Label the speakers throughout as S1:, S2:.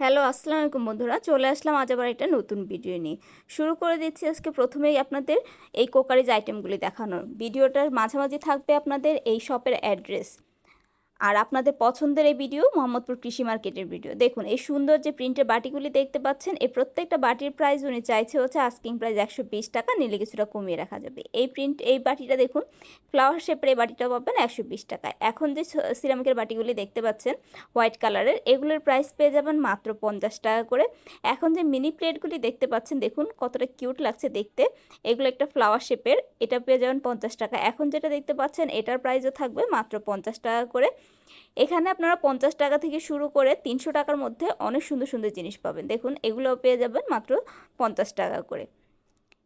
S1: Hello, আসসালামু আলাইকুম বন্ধুরা। চলে আসলাম আজ আবার একটা নতুন ভিডিও নিয়ে। শুরু করে দিচ্ছি আজকে প্রথমেই আপনাদের এই কোকারিজ আইটেমগুলি দেখানোর। ভিডিওটার মাঝামাঝি থাকবে আপনাদের এই শপের অ্যাড্রেস আর আপনাদের পছন্দের এই ভিডিও মোহাম্মদপুর কৃষি মার্কেটের ভিডিও দেখুন, এই সুন্দর যে প্রিন্টের বাটিগুলি দেখতে পাচ্ছেন, এই প্রত্যেকটা বাটির প্রাইস উনি চাইছে হচ্ছে আস্কিং প্রাইস একশো বিশ টাকা, নিলে কিছুটা কমিয়ে রাখা যাবে। এই প্রিন্ট এই বাটিটা দেখুন ফ্লাওয়ার শেপের এই বাটিটা পাবেন একশো বিশ টাকায় এখন যে সিরামিকের বাটিগুলি দেখতে পাচ্ছেন হোয়াইট কালারের এগুলোর প্রাইস পেয়ে যাবেন মাত্র পঞ্চাশ টাকা করে। এখন যে মিনি প্লেটগুলি দেখতে পাচ্ছেন, দেখুন কতটা কিউট লাগছে দেখতে। এগুলো একটা ফ্লাওয়ার শেপের এটা পেয়ে যাবেন পঞ্চাশ টাকা। এখন যেটা দেখতে পাচ্ছেন, এটার প্রাইসও থাকবে মাত্র পঞ্চাশ টাকা করে। এখানে আপনারা পঞ্চাশ টাকা থেকে শুরু করে তিনশো টাকার মধ্যে অনেক সুন্দর সুন্দর জিনিস পাবেন। দেখুন এগুলো পেয়ে যাবেন মাত্র পঞ্চাশ টাকা করে।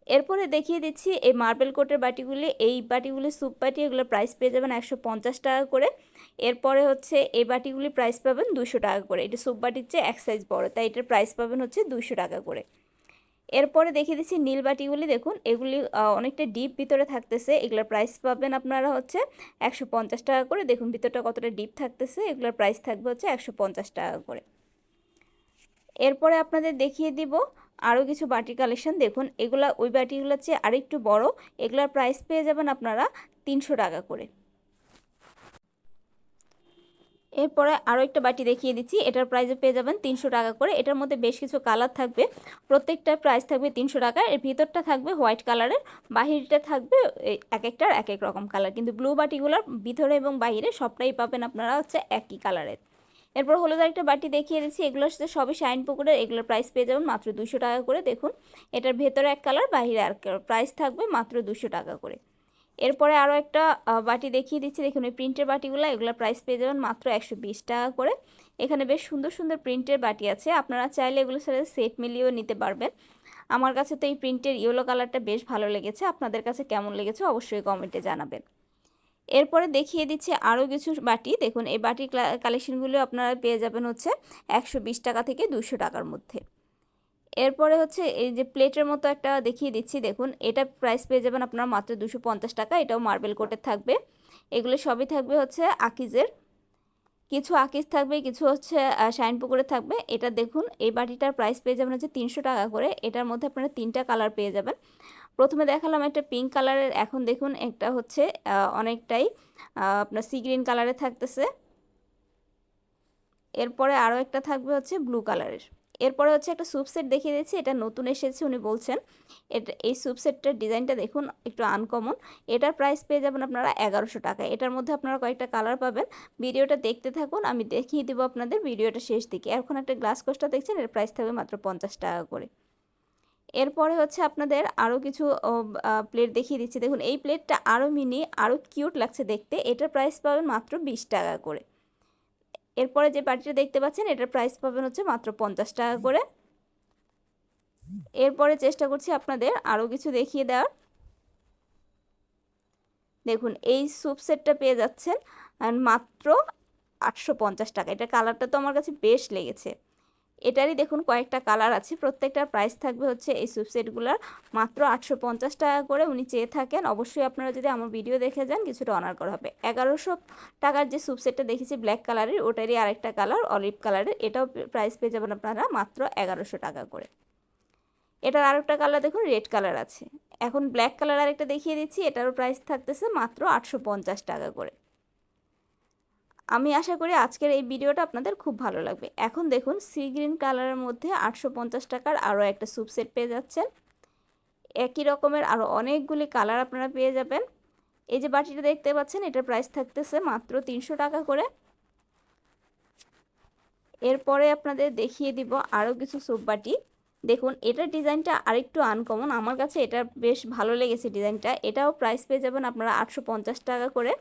S1: এরপরে দেখিয়ে দিচ্ছি এই মার্বেল কোটের বাটিগুলি। এই বাটিগুলি স্যুপ বাটি, এগুলোর প্রাইস পেয়ে যাবেন একশো পঞ্চাশ টাকা করে। এরপরে হচ্ছে এই বাটিগুলি প্রাইস পাবেন দুশো টাকা করে। এটা স্যুপ বাটির চেয়ে এক সাইজ বড়, তাই এটার প্রাইস পাবেন হচ্ছে দুশো টাকা করে। এরপরে দেখিয়ে দিচ্ছি নীল বাটিগুলি, দেখুন, এগুলি অনেকটা ডিপ ভিতরে থাকতেছে। এগুলোর প্রাইস পাবেন আপনারা হচ্ছে একশো পঞ্চাশ টাকা করে। দেখুন, ভিতরটা কতটা ডিপ থাকতেছে। এগুলোর প্রাইস থাকবে হচ্ছে একশো পঞ্চাশ টাকা করে। এরপরে আপনাদের দেখিয়ে দিব আরও কিছু বাটি কালেকশন দেখুন, এগুলা, ওই বাটিগুলোর চেয়ে আরেকটু বড়। এগুলোর প্রাইস পেয়ে যাবেন আপনারা তিনশো টাকা করে। এরপরে আরও একটা বাটি দেখিয়ে দিচ্ছি। এটার প্রাইসে পেয়ে যাবেন তিনশো টাকা করে। এটার মধ্যে বেশ কিছু কালার থাকবে। প্রত্যেকটার প্রাইস থাকবে তিনশো টাকা। এর ভিতরটা থাকবে হোয়াইট কালারের বাহিরটা থাকবে এক একটার এক এক রকম কালার কিন্তু ব্লু বাটিগুলোর ভিতরে এবং বাহিরে সবটাই পাবেন আপনারা হচ্ছে একই কালারের এরপর হলুদ একটা বাটি দেখিয়ে দিচ্ছি। এগুলোর সাথে সবই শাইন পুকুরের। এগুলোর প্রাইস পেয়ে যাবেন মাত্র দুশো টাকা করে। দেখুন, এটার ভেতরে এক কালার বাহিরে আর প্রাইস থাকবে মাত্র দুশো টাকা করে। এরপরে আরও একটা বাটি দেখিয়ে দিচ্ছি। দেখুন এই প্রিন্টের বাটিগুলো, এগুলোর প্রাইস পেয়ে যাবেন মাত্র একশো বিশ টাকা করে। এখানে বেশ সুন্দর সুন্দর প্রিন্টের বাটি আছে। আপনারা চাইলে এগুলোর সাথে সেট মিলিয়েও নিতে পারবেন। আমার কাছে তো এই প্রিন্টের ইয়েলো কালারটা বেশ ভালো লেগেছে। আপনাদের কাছে কেমন লেগেছে অবশ্যই কমেন্টে জানাবেন। এরপরে দেখিয়ে দিচ্ছে আরও কিছু বাটি। দেখুন, এই বাটির কালেকশনগুলো আপনারা পেয়ে যাবেন হচ্ছে একশো বিশ টাকা থেকে দুশো টাকার মধ্যে। এরপরে হচ্ছে এই যে প্লেটের মতো একটা দেখিয়ে দিচ্ছি, দেখুন। এটা প্রাইস পেয়ে যাবেন আপনার মাত্র দুশো পঞ্চাশ টাকা, এটাও মার্বেল কোটের থাকবে। এগুলো সবই থাকবে হচ্ছে আকিজের। কিছু আকিজ থাকবে, কিছু হচ্ছে শাইন পুকুরে থাকবে। এটা দেখুন, এই বাটিটার প্রাইস পেয়ে যাবেন হচ্ছে তিনশো টাকা করে। এটার মধ্যে আপনারা তিনটা কালার পেয়ে যাবেন। প্রথমে দেখালাম একটা পিঙ্ক কালারের এখন দেখুন, একটা হচ্ছে অনেকটাই আপনার সি গ্রিন কালারে থাকতেছে। এরপরে আরও একটা থাকবে হচ্ছে ব্লু কালারের এরপরে হচ্ছে একটা স্যুপ সেট দেখিয়ে দিচ্ছি এটা নতুন এসেছে উনি বলছেন। এটা, এই স্যুপ সেটটার ডিজাইনটা দেখুন, একটু আনকমন এটার প্রাইস পেয়ে যাবেন আপনারা এগারোশো টাকা। এটার মধ্যে আপনারা কয়েকটা কালার পাবেন। ভিডিওটা দেখতে থাকুন, আমি দেখিয়ে দেবো আপনাদের ভিডিওটা শেষ দিকে। এখন একটা গ্লাস কোস্টা দেখছেন, এর প্রাইস থাকবে মাত্র পঞ্চাশ টাকা করে। এরপরে হচ্ছে আপনাদের আরও কিছু প্লেট দেখিয়ে দিচ্ছি। দেখুন, এই প্লেটটা আরও মিনি আরও কিউট লাগছে দেখতে। এটার প্রাইস পাবেন মাত্র বিশ টাকা করে। এরপরে যে বাটিটা দেখতে পাচ্ছেন, এটার প্রাইস পাবেন হচ্ছে মাত্র পঞ্চাশ টাকা করে। এরপরে চেষ্টা করছি আপনাদের আরও কিছু দেখিয়ে দেওয়ার। দেখুন, এই স্যুপ সেটটা পেয়ে যাচ্ছেন মাত্র আটশো পঞ্চাশ টাকা। এটা কালারটা তো আমার কাছে বেশ লেগেছে। এটারই দেখুন কয়েকটা কালার আছে। প্রত্যেকটার প্রাইস থাকবে হচ্ছে এই সুপসেটগুলোর মাত্র আটশো পঞ্চাশ টাকা করে উনি চেয়ে থাকেন। অবশ্যই আপনারা যদি আমার ভিডিও দেখে যান, কিছুটা অনার করা হবে। এগারোশো টাকার যে সুপসেটটা দেখেছি ব্ল্যাক কালারের ওটারই আরেকটা কালার অলিভ কালারের এটাও প্রাইস পেয়ে যাবেন আপনারা মাত্র এগারোশো টাকা করে। এটার আরেকটা কালার দেখুন রেড কালার আছে। এখন ব্ল্যাক কালার আরেকটা দেখিয়ে দিচ্ছি। এটারও প্রাইস থাকতেছে মাত্র আটশো পঞ্চাশ টাকা করে। আমি আশা করি আজকের এই ভিডিওটা আপনাদের খুব ভালো লাগবে। এখন দেখুন, সি গ্রিন কালারের মধ্যে আটশো পঞ্চাশ টাকার আরও একটা স্যুপ সেট পেয়ে যাচ্ছেন। একই রকমের আরও অনেকগুলি কালার আপনারা পেয়ে যাবেন। এই যে বাটিটা দেখতে পাচ্ছেন, এটার প্রাইস থাকতেছে মাত্র তিনশো টাকা করে। এরপরে আপনাদের দেখিয়ে দিব আরও কিছু স্যুপ বাটি। দেখুন, এটার ডিজাইনটা আরেকটু আনকমন। আমার কাছে এটা বেশ ভালো লেগেছে ডিজাইনটা। এটাও প্রাইস পেয়ে যাবেন আপনারা আটশো পঞ্চাশ টাকা করে।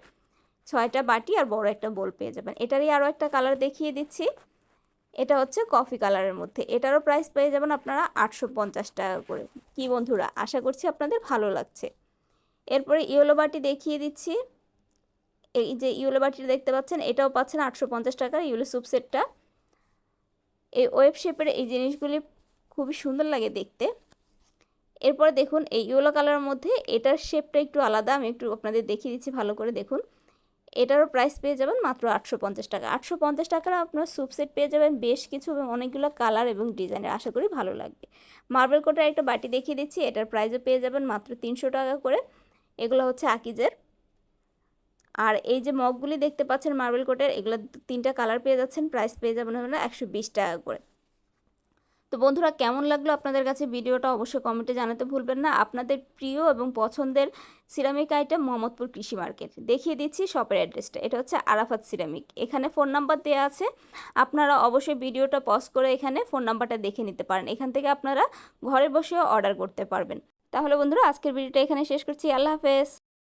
S1: ছয়টা বাটি আর বড় একটা বোল পেয়ে যাবেন। এটারই আরও একটা কালার দেখিয়ে দিচ্ছি। এটা হচ্ছে কফি কালারের মধ্যে। এটারও প্রাইস পেয়ে যাবেন আপনারা আটশো পঞ্চাশ টাকা করে। কি বন্ধুরা, আশা করছি আপনাদের ভালো লাগছে। এরপরে ইয়েলো বাটি দেখিয়ে দিচ্ছি। এই যে ইয়েলো বাটিটা দেখতে পাচ্ছেন, এটাও পাচ্ছেন আটশো পঞ্চাশ টাকার ইউলো স্যুপ সেটটা এই ওয়েব শেপের এই জিনিসগুলি খুবই সুন্দর লাগে দেখতে। এরপরে দেখুন, এই ইয়েলো কালারের মধ্যে এটার শেপটা একটু আলাদা। আমি একটু আপনাদের দেখিয়ে দিচ্ছি, ভালো করে দেখুন। এটারও প্রাইস পেয়ে যাবেন মাত্র আটশো পঞ্চাশ টাকা। আটশো পঞ্চাশ টাকার আপনার স্যুপ সেট পেয়ে যাবেন বেশ কিছু এবং অনেকগুলো কালার এবং ডিজাইনের আশা করি ভালো লাগবে। মার্বেল কোটার একটা বাটি দেখিয়ে দিচ্ছি। এটার প্রাইসও পেয়ে যাবেন মাত্র তিনশো টাকা করে। এগুলো হচ্ছে আকিজের। আর এই যে মগগুলি দেখতে পাচ্ছেন মার্বেল কোটের এগুলো তিনটা কালার পেয়ে যাচ্ছেন। প্রাইস পেয়ে যাবেন হলো একশো বিশ টাকা করে। তো বন্ধুরা, কেমন লাগল আপনাদের কাছে ভিডিওটা অবশ্যই কমেন্টে জানাতে ভুলবেন না। আপনাদের প্রিয় এবং পছন্দের সিরামিক আইটেম মোহাম্মদপুর কৃষি মার্কেট। দেখিয়ে দিচ্ছি শপের অ্যাড্রেসটা এটা হচ্ছে আরাফাত সিরামিক। এখানে ফোন নাম্বার দেওয়া আছে। আপনারা অবশ্যই ভিডিওটা পজ করে এখানে ফোন নাম্বারটা দেখে নিতে পারেন। এখান থেকে আপনারা ঘরে বসেও অর্ডার করতে পারবেন। তাহলে বন্ধুরা, আজকের ভিডিওটা এখানে শেষ করছি। আল্লাহ হাফেজ।